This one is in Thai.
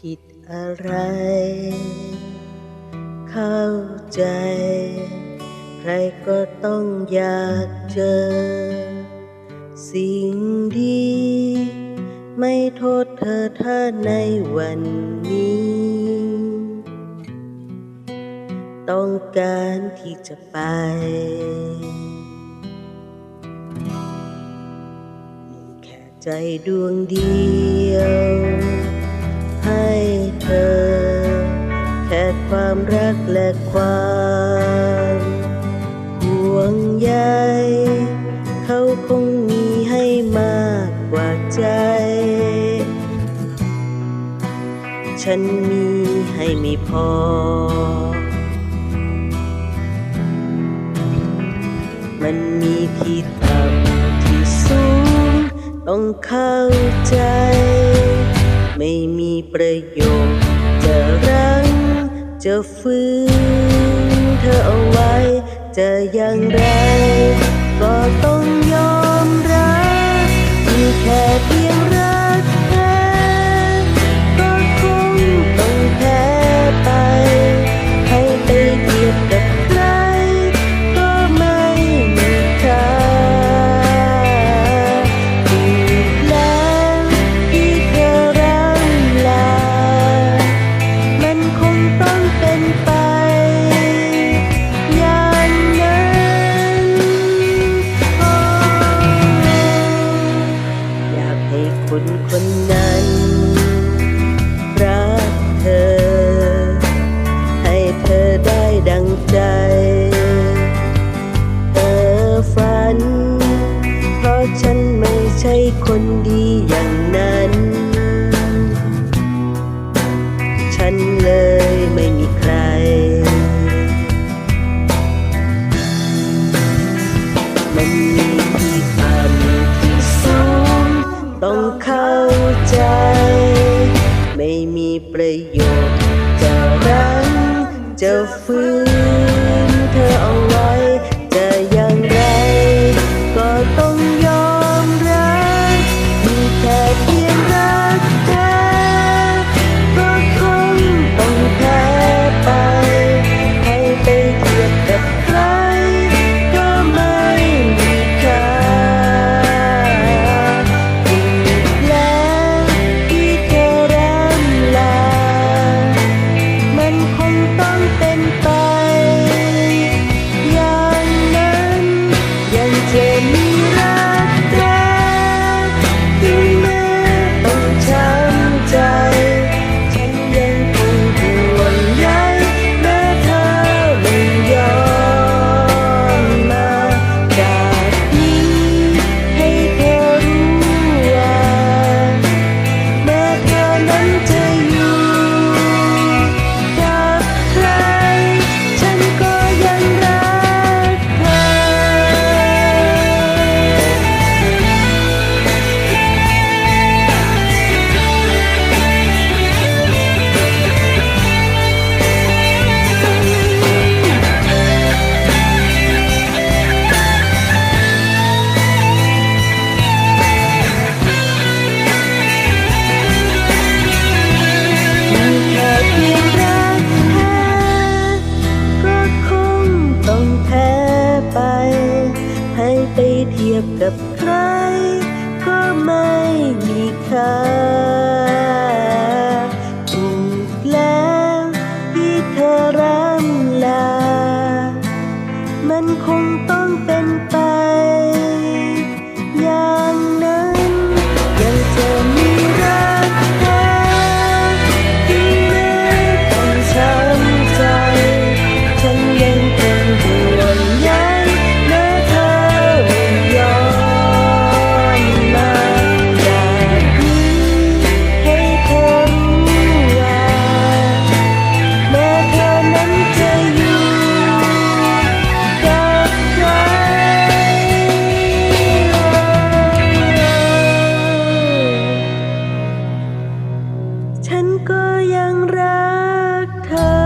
ผิดอะไร เข้าใจ ใครก็ต้องอยากเจอ สิ่งดี ไม่โทษเธอถ้าในวันนี้ ต้องการที่จะไปมีแค่ใจดวงเดียว ความรักและความห่วงใยเขาคงมีให้มากกว่าใจ ฉันมีให้ไม่พอ มันมีที่ต่ำที่สูง ต้องเข้าใจ ไม่มีประโยชน์จะรั้ง จะฟื้นเธอเอาไว้จะอย่างไร ฉันเลยไม่มีใคร มันมีที่ต่ำที่สูงต้องเข้าใจ ไม่มีประโยชน์จะรั้งจะฟื้น ไปเทียบกับใคร ก็ไม่มีค่าถูกแล้วที่เธอร่ำลา มันคงต้องเป็นไป ฉันก็ยังรักเธอ